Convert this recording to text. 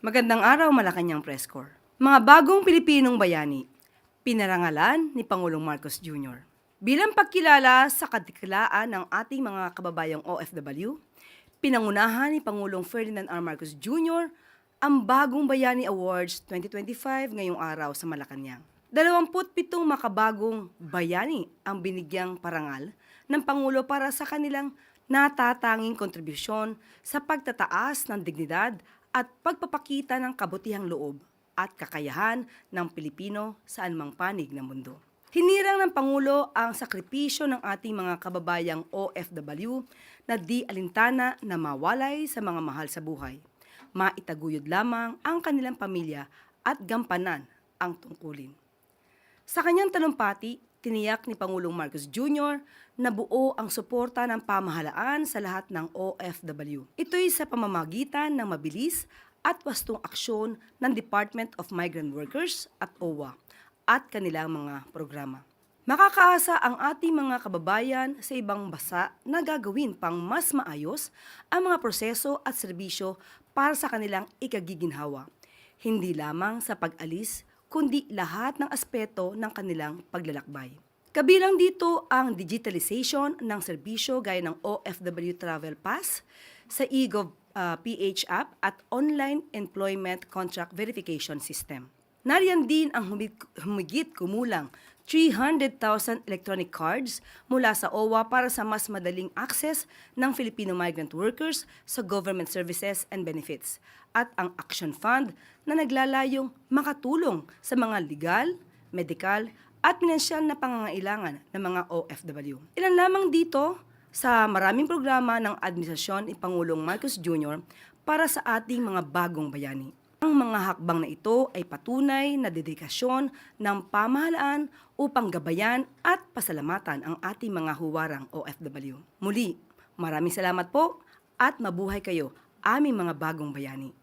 Magandang araw, Malacanang Press Corps. Mga bagong Pilipinong bayani, pinarangalan ni Pangulong Marcos Jr. Bilang pagkilala sa katiklaan ng ating mga kababayang OFW, pinangunahan ni Pangulong Ferdinand R. Marcos Jr. ang Bagong Bayani Awards 2025 ngayong araw sa Malacanang. 27 makabagong bayani ang binigyang parangal ng Pangulo para sa kanilang natatanging kontribusyon sa pagtataas ng dignidad at pagpapakita ng kabutihang loob at kakayahan ng Pilipino sa anumang panig ng mundo. Hinirang ng Pangulo ang sakripisyo ng ating mga kababayang OFW na di alintana na mawalay sa mga mahal sa buhay. Maitaguyod lamang ang kanilang pamilya at gampanan ang tungkulin. Sa kanyang talumpati, tiniyak ni Pangulong Marcos Jr. na buo ang suporta ng pamahalaan sa lahat ng OFW. Ito'y sa pamamagitan ng mabilis at wastong aksyon ng Department of Migrant Workers at OWA at kanilang mga programa. Makakaasa ang ating mga kababayan sa ibang basa na gagawin pang mas maayos ang mga proseso at serbisyo para sa kanilang ikagiginhawa. Hindi lamang sa pag-alis, kundi lahat ng aspeto ng kanilang paglalakbay. Kabilang dito ang digitalization ng serbisyo gaya ng OFW Travel Pass sa eGov uh, PH app at Online Employment Contract Verification System. Nariyan din ang humig- humigit kumulang 300,000 electronic cards mula sa OWA para sa mas madaling access ng Filipino migrant workers sa government services and benefits at ang Action Fund na naglalayong makatulong sa mga legal, medical, at pinansyal na pangangailangan ng mga OFW. Ilan lamang dito sa maraming programa ng administrasyon ni Pangulong Marcos Jr. para sa ating mga bagong bayani. Mga hakbang na ito ay patunay na dedikasyon ng pamahalaan upang gabayan at pasalamatan ang ating mga huwarang OFW. Muli, maraming salamat po at mabuhay kayo, aming mga bagong bayani.